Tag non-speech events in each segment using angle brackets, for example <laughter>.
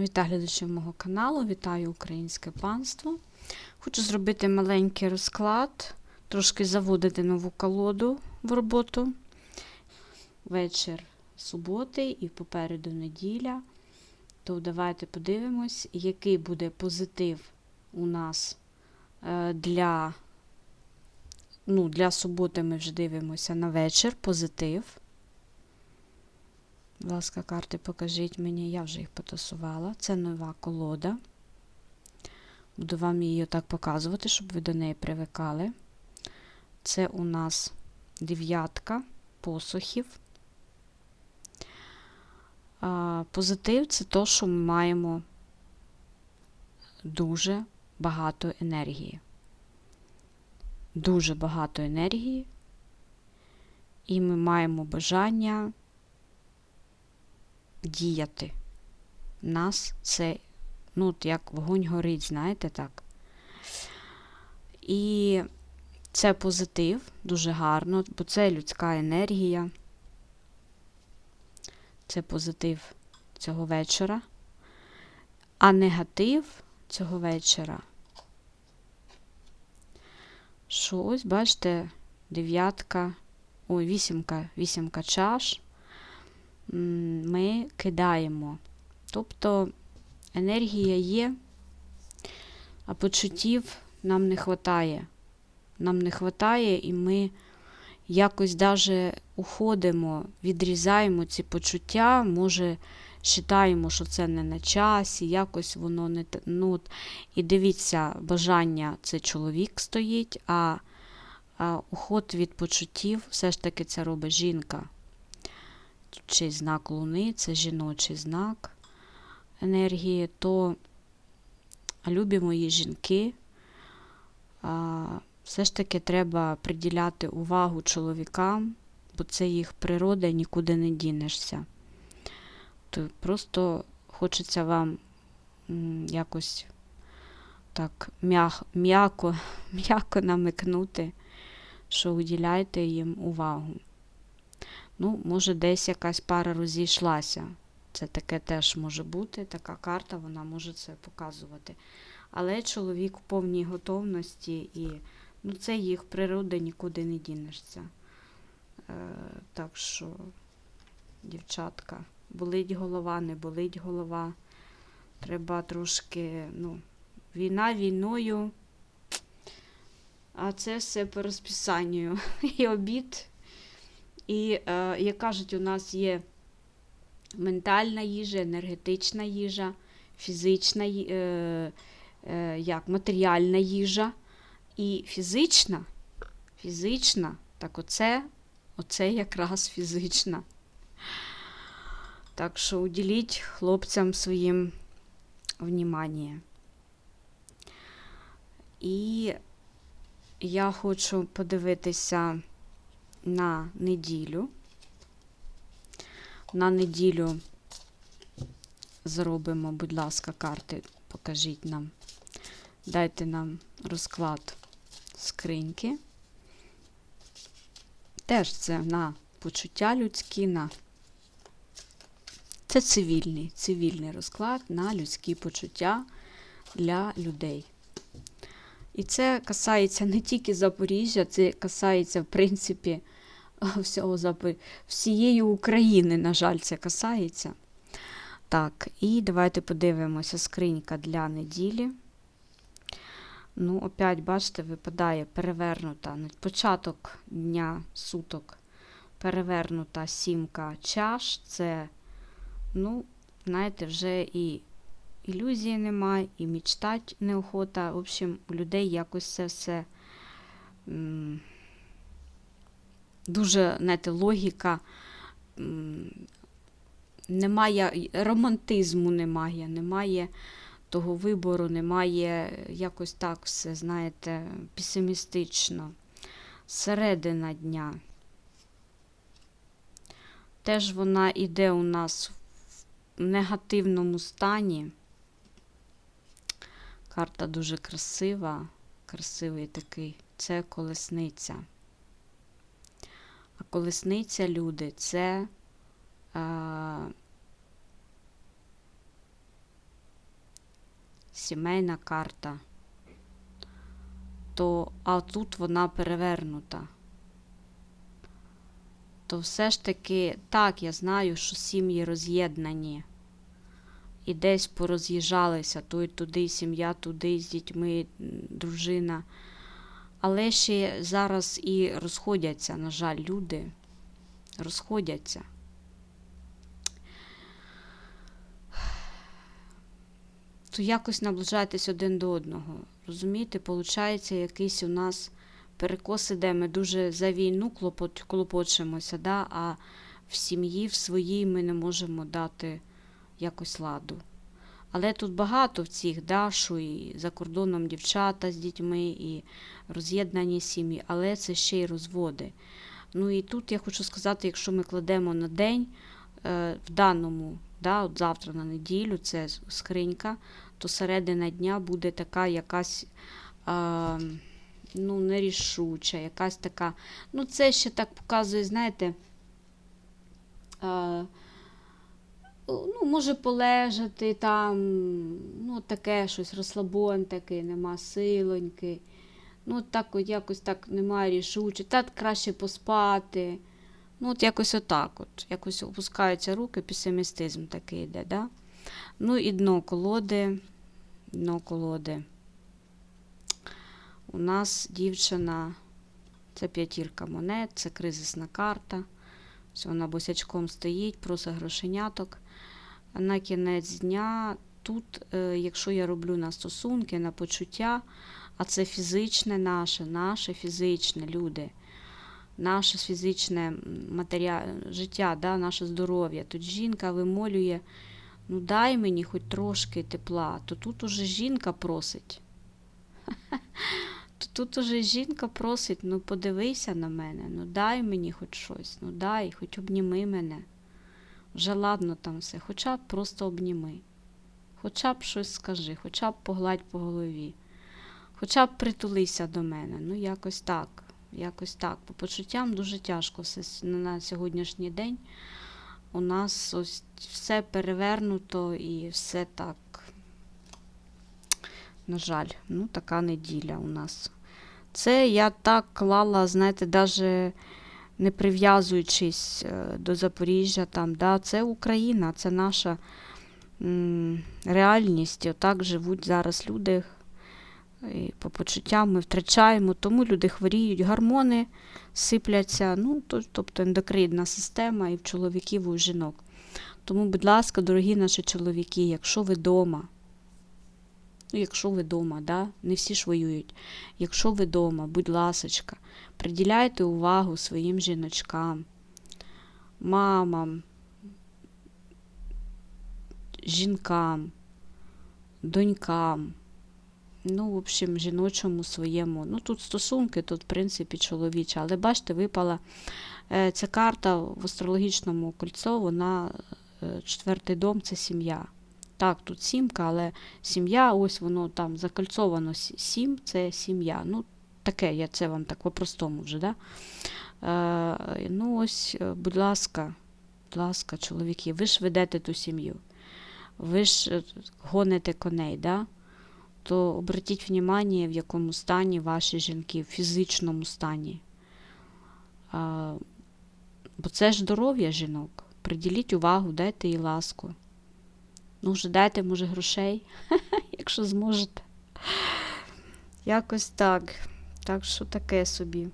Вітаю глядачів мого каналу, вітаю українське панство. Хочу зробити маленький розклад, трошки заводити нову колоду в роботу. Вечір суботи і попереду неділя. То давайте подивимось, який буде позитив у нас е, для, ну, для суботи ми вже дивимося на вечір. Позитив. Будь ласка, карти покажіть мені, я вже їх потасувала. Це нова колода. Буду вам її так показувати, щоб ви до неї привикали. Це у нас дев'ятка посухів. Позитив це то, що ми маємо дуже багато енергії. Дуже багато енергії. І ми маємо бажання діяти. Нас це, ну, як вогонь горить, знаєте так. І це позитив, дуже гарно, бо це людська енергія. Це позитив цього вечора. А негатив цього вечора. Що ось, бачите, дев'ятка, ой, вісімка, вісімка чаш ми кидаємо. Тобто енергія є, а почуттів нам не вистачає. Нам не вистачає, і ми якось даже уходимо, відрізаємо ці почуття, може, вважаємо, що це не на часі, якось воно не ну, І дивіться, бажання це чоловік стоїть, а, а уход від почуттів все ж таки це робить жінка чи знак Луни, це жіночий знак енергії, то любі мої жінки, все ж таки треба приділяти увагу чоловікам, бо це їх природа, нікуди не дінешся. То просто хочеться вам якось так <laughs> м'яко намикнути, що уділяйте їм увагу. Ну, може, десь якась пара розійшлася. Це таке теж може бути, така карта, вона може це показувати. Але чоловік в повній готовності і ну, це їх природа нікуди не дінешся. Е, Так що, дівчатка, болить голова, не болить голова. Треба трошки, ну, війна війною. А це все по розписанню. <laughs> І обід. І, е, як кажуть, у нас є ментальна їжа, енергетична їжа, фізична, е, е, як, матеріальна їжа. І фізична, фізична, так оце, оце якраз фізична. Так що уділіть хлопцям своїм внімання. І я хочу подивитися на неділю. На неділю зробимо, будь ласка, карти, покажіть нам. Дайте нам розклад скриньки. Теж це на почуття людські, на це цивільний, цивільний розклад на людські почуття для людей. І це касається не тільки Запоріжжя, це касається, в принципі, <laughs> всього Запор... всієї України, на жаль, це касається. Так, і давайте подивимося скринька для неділі. Ну, опять, бачите, випадає перевернута початок дня суток, перевернута сімка чаш. Це, ну, знаєте, вже і ілюзії немає, і мечтать неохота. В общем, у людей якось це все дуже, знаєте, логіка. Немає романтизму, немає, немає того вибору, немає якось так все, знаєте, песимістично. Середина дня. Теж вона йде у нас в негативному стані. Карта дуже красива, красивий такий. Це колесниця. А колесниця, люди, це а, сімейна карта, то а тут вона перевернута. То все ж таки, так, я знаю, що сім'ї роз'єднані. І десь пороз'їжджалися, той туди, сім'я туди з дітьми, дружина. Але ще зараз і розходяться, на жаль, люди розходяться. То якось наближайтесь один до одного. Розумієте, получається якийсь у нас перекос іде, ми дуже за війну клопот, клопочемося, да? а в сім'ї, в своїй ми не можемо дати якось ладу. Але тут багато цих, да, що і за кордоном дівчата з дітьми, і роз'єднані сім'ї, але це ще й розводи. Ну і тут я хочу сказати, якщо ми кладемо на день, е, в даному, да, от завтра на неділю, це скринька, то середина дня буде така якась е, ну, нерішуча, якась така. Ну, це ще так показує, знаєте. Е, ну, може полежати там, ну, таке щось, розслабон такий, нема силоньки. Ну, так от якось так немає рішуче. Та краще поспати. Ну, от якось отак. от, Якось опускаються руки, песимістизм такий йде, да? Ну і дно колоди. Дно колоди. У нас дівчина, це п'ятірка монет, це кризисна карта. Ось вона босячком стоїть, просить грошеняток. На кінець дня тут, е, якщо я роблю на стосунки, на почуття, а це фізичне наше, наше фізичне люди, наше фізичне м, матеріа... життя, да, наше здоров'я. Тут жінка вимолює, ну дай мені хоч трошки тепла, то тут уже жінка просить. Тут уже жінка просить, ну подивися на мене, ну дай мені хоч щось, ну дай, хоч обніми мене. Вже ладно там все, хоча б просто обніми. Хоча б щось скажи, хоча б погладь по голові. Хоча б притулися до мене. Ну, якось так. Якось так. По почуттям дуже тяжко все на сьогоднішній день. У нас ось все перевернуто і все так. На жаль, ну така неділя у нас. Це я так клала, знаєте, навіть не прив'язуючись е, до Запоріжжя, там, да, це Україна, це наша м, реальність. Отак живуть зараз люди. І по почуттям ми втрачаємо, тому люди хворіють, гормони сипляться, ну, то- тобто ендокринна система і в чоловіків, і у жінок. Тому, будь ласка, дорогі наші чоловіки, якщо ви вдома, ну, якщо ви вдома, да? не всі ж воюють. Якщо ви вдома, будь ласочка, приділяйте увагу своїм жіночкам, мамам, жінкам, донькам. Ну, в общем, жіночому своєму. Ну, тут стосунки, тут, в принципі, чоловічі. Але бачите, випала е, ця карта в астрологічному кольцо, вона е, четвертий дом це сім'я. Так, тут сімка, але сім'я, ось воно там закольцовано сім, це сім'я. Ну, таке, я це вам так по-простому вже, да? Е, ну, ось, е, будь ласка, будь ласка, чоловіки, ви ж ведете ту сім'ю. Ви ж е, гоните коней, да? то обратіть внимание, в якому стані ваші жінки, в фізичному стані. А, бо це ж здоров'я жінок. Приділіть увагу, дайте їй ласку. Ну, вже дайте, може, грошей, <laughs> якщо зможете. Якось так. Так що таке собі.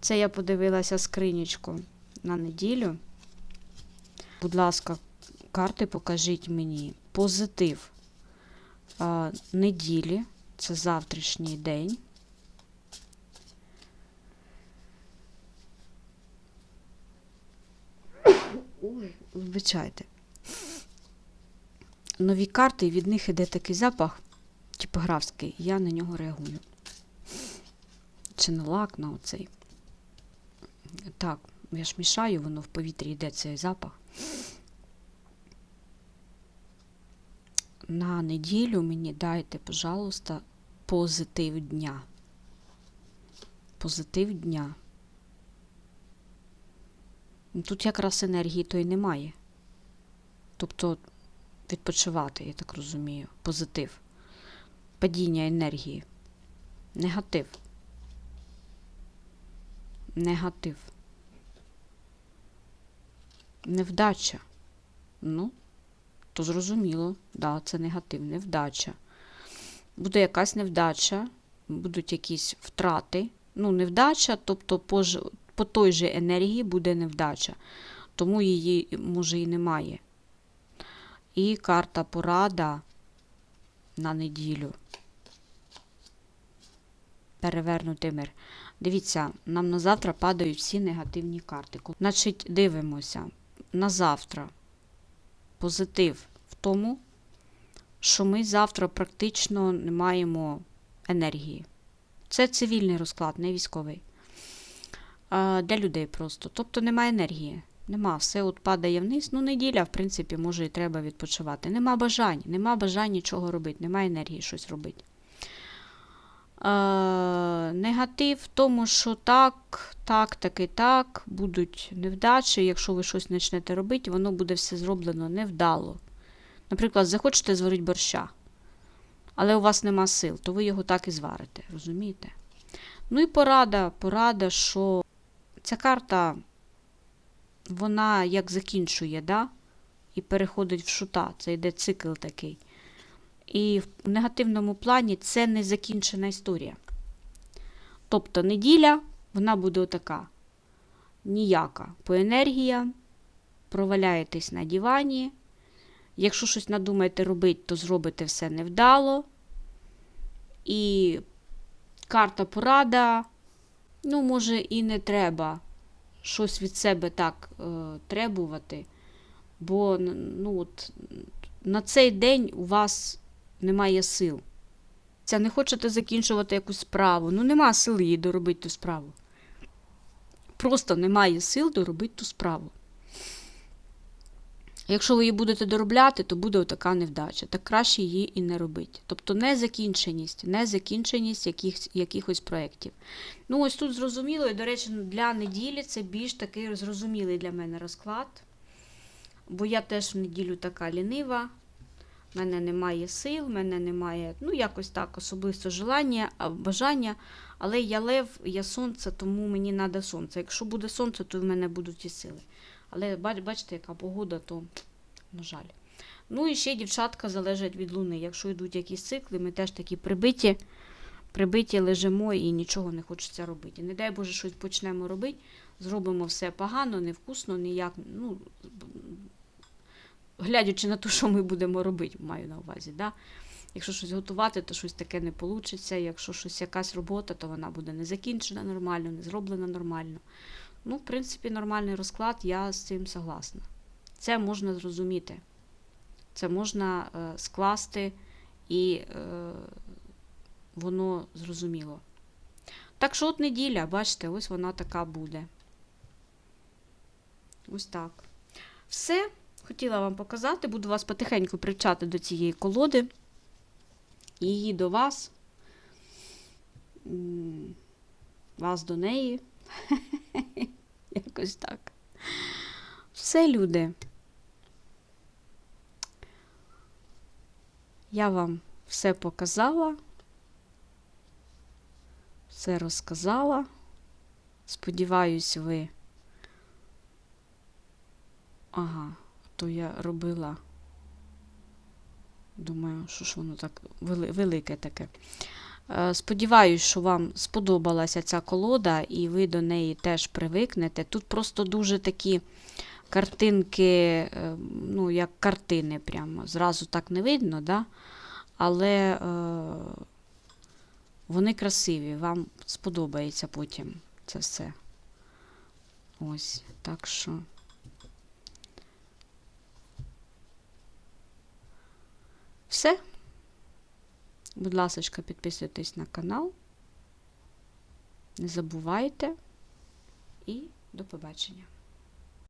Це я подивилася скринічку на неділю. Будь ласка, карти покажіть мені позитив а, неділі, це завтрашній день. <coughs> Ой, вибачайте. Нові карти, і від них іде такий запах, типографський, я на нього реагую. Чи не лак на оцей. Так, я ж мішаю, воно в повітрі йде цей запах. На неділю мені дайте, пожалуйста, позитив дня. Позитив дня. Тут якраз енергії то й немає. Тобто відпочивати, я так розумію, позитив. падіння енергії. Негатив. Негатив. Невдача. Ну, то зрозуміло, да, це негатив, невдача. Буде якась невдача, будуть якісь втрати. Ну, невдача, тобто по, по той же енергії буде невдача. Тому її, може, і немає. І карта порада на неділю. Перевернутий мир. Дивіться, нам на завтра падають всі негативні карти. Значить, дивимося. На завтра позитив в тому, що ми завтра практично не маємо енергії. Це цивільний розклад, не військовий. Для людей просто. Тобто немає енергії. Нема, все от падає вниз. Ну, неділя, в принципі, може і треба відпочивати. Нема бажань, нема бажань нічого робити, немає енергії щось робити. Е, негатив в тому, що так, так, так і так, будуть невдачі. Якщо ви щось почнете робити, воно буде все зроблено невдало. Наприклад, захочете зварити борща, але у вас нема сил, то ви його так і зварите, розумієте? Ну і порада, порада, що ця карта, вона як закінчує, да? і переходить в шута. Це йде цикл такий. І в негативному плані це не закінчена історія. Тобто неділя, вона буде отака. Ніяка по енергіям, проваляєтесь на дивані. Якщо щось надумаєте робити, то зробите все невдало. І карта порада. Ну, може, і не треба щось від себе так е, требувати, бо ну, от, на цей день у вас немає сил. Це не хочете закінчувати якусь справу. Ну, нема сил її доробити ту справу. Просто немає сил доробити ту справу. Якщо ви її будете доробляти, то буде така невдача. Так краще її і не робити. Тобто незакінченість, незакінченість яких, якихось проєктів. Ну, ось тут зрозуміло, і, до речі, для неділі це більш такий зрозумілий для мене розклад. Бо я теж в неділю така лінива. В мене немає сил, в мене немає, ну, якось так, особисто желання, бажання. Але я лев, я сонце, тому мені треба сонце. Якщо буде сонце, то в мене будуть і сили. Але бачите, яка погода, то, на жаль. Ну і ще дівчатка залежать від луни. Якщо йдуть якісь цикли, ми теж такі прибиті, прибиті лежимо і нічого не хочеться робити. Не дай Боже, щось почнемо робити, зробимо все погано, невкусно, ніяк. Ну, глядячи на те, що ми будемо робити, маю на увазі. Да? Якщо щось готувати, то щось таке не вийде. Якщо щось якась робота, то вона буде не закінчена нормально, не зроблена нормально. Ну, в принципі, нормальний розклад, я з цим согласна. Це можна зрозуміти. Це можна е, скласти і е, воно зрозуміло. Так що от неділя, бачите, ось вона така буде. Ось так. Все. Хотіла вам показати, буду вас потихеньку привчати до цієї колоди. Її до вас. Вас до неї. <laughs> <laughs> Якось так. Все, люди. Я вам все показала, все розказала. Сподіваюсь, ви. Ага, то я робила. Думаю, що ж воно так вели- велике таке. Е, Сподіваюсь, що вам сподобалася ця колода, і ви до неї теж привикнете. Тут просто дуже такі картинки, е, ну, як картини, прямо. Зразу так не видно, да? але е, вони красиві, вам сподобається потім це все. Ось, так що. Все. Будь ласка, підписуйтесь на канал. Не забувайте і до побачення.